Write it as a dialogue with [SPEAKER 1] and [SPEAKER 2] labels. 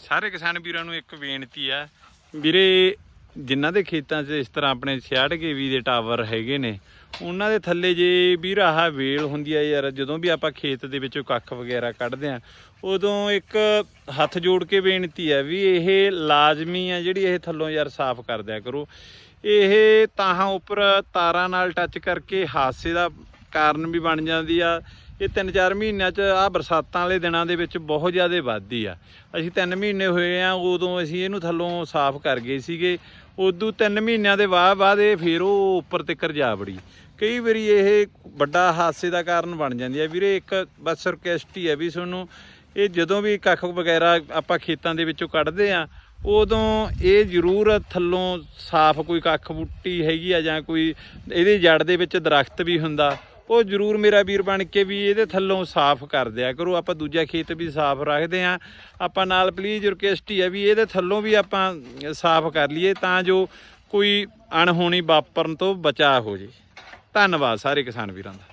[SPEAKER 1] ਸਾਰੇ ਕਿਸਾਨ ਵੀਰਾਂ ਨੂੰ ਇੱਕ ਬੇਨਤੀ ਆ। ਵੀਰੇ, ਜਿਨ੍ਹਾਂ ਦੇ ਖੇਤਾਂ 'ਚ ਇਸ ਤਰ੍ਹਾਂ ਆਪਣੇ 66 ਕੇਵੀ ਦੇ ਟਾਵਰ ਹੈਗੇ ਨੇ, ਉਹਨਾਂ ਦੇ ਥੱਲੇ ਜੇ ਵੀਰ ਆਹ ਵੇਲ ਹੁੰਦੀ ਆ ਯਾਰ, ਜਦੋਂ ਵੀ ਆਪਾਂ ਖੇਤ ਦੇ ਵਿੱਚੋਂ ਕੱਖ ਵਗੈਰਾ ਕੱਢਦੇ ਆ, ਉਦੋਂ ਇੱਕ ਹੱਥ ਜੋੜ ਕੇ ਬੇਨਤੀ ਆ ਵੀ ਇਹ ਲਾਜ਼ਮੀ ਆ ਜਿਹੜੀ ਇਹ ਥੱਲੋਂ ਯਾਰ ਸਾਫ਼ ਕਰ ਦਿਆ ਕਰੋ। ਇਹ ਤਾਹਾਂ ਉੱਪਰ ਤਾਰਾਂ ਨਾਲ ਟੱਚ ਕਰਕੇ ਹਾਦਸੇ ਦਾ ਕਾਰਨ ਵੀ ਬਣ ਜਾਂਦੀ ਆ। ਇਹ 3-4 ਮਹੀਨਿਆਂ 'ਚ ਆ ਬਰਸਾਤਾਂ ਵਾਲੇ ਦਿਨਾਂ ਦੇ ਵਿੱਚ ਬਹੁਤ ਜ਼ਿਆਦਾ ਵੱਧਦੀ ਆ। ਅਸੀਂ 3 ਮਹੀਨੇ ਹੋਏ ਆ, ਉਦੋਂ ਅਸੀਂ ਇਹਨੂੰ ਥੱਲੋਂ ਸਾਫ਼ ਕਰ ਗਏ ਸੀਗੇ। ਉਦੋਂ 3 ਮਹੀਨਿਆਂ ਦੇ ਬਾਅਦ ਬਾਅਦ ਇਹ ਫੇਰ ਉਹ ਉੱਪਰ ਤੱਕਰ ਜਾ ਵੜੀ। ਕਈ ਵਾਰੀ ਇਹ ਵੱਡਾ ਹਾਦਸੇ ਦਾ ਕਾਰਨ ਬਣ ਜਾਂਦੀ ਆ। ਵੀਰੇ, ਇੱਕ ਬਸ ਰਿਕਵੈਸਟ ਹੀ ਆ ਵੀ ਤੁਹਾਨੂੰ, ਇਹ ਜਦੋਂ ਵੀ ਕੱਖ ਵਗੈਰਾ ਆਪਾਂ ਖੇਤਾਂ ਦੇ ਵਿੱਚੋਂ ਕੱਢਦੇ ਆ, ਉਦੋਂ ਇਹ ਜ਼ਰੂਰ ਥੱਲੋਂ ਸਾਫ਼ ਕੋਈ ਕੱਖ ਬੂਟੀ ਹੈਗੀ ਆ ਜਾਂ ਕੋਈ, ਇਹਦੇ ਜੜ ਦੇ ਵਿੱਚ ਦਰਖਤ ਵੀ ਹੁੰਦਾ। ਉਹ ਜ਼ਰੂਰ ਮੇਰਾ ਵੀਰ ਬਣ ਕੇ ਵੀ ਇਹਦੇ ਥੱਲੋਂ ਸਾਫ਼ ਕਰ ਦਿਆ ਕਰੋ। ਆਪਾਂ ਦੂਜਾ ਖੇਤ ਵੀ ਸਾਫ਼ ਰੱਖਦੇ ਆ ਆਪਾਂ ਨਾਲ ਪਲੀਜ਼ ਰਿਕਵੈਸਟ ਹੀ ਆ ਵੀ ਇਹਦੇ ਥੱਲੋਂ ਵੀ ਆਪਾਂ ਸਾਫ਼ ਕਰ ਲਈਏ ਤਾਂ ਜੋ ਕੋਈ ਅਣਹੋਣੀ ਵਾਪਰਨ ਤੋਂ ਬਚਾਅ ਹੋ ਜੇ। ਧੰਨਵਾਦ ਸਾਰੇ ਕਿਸਾਨ ਵੀਰਾਂ ਦਾ।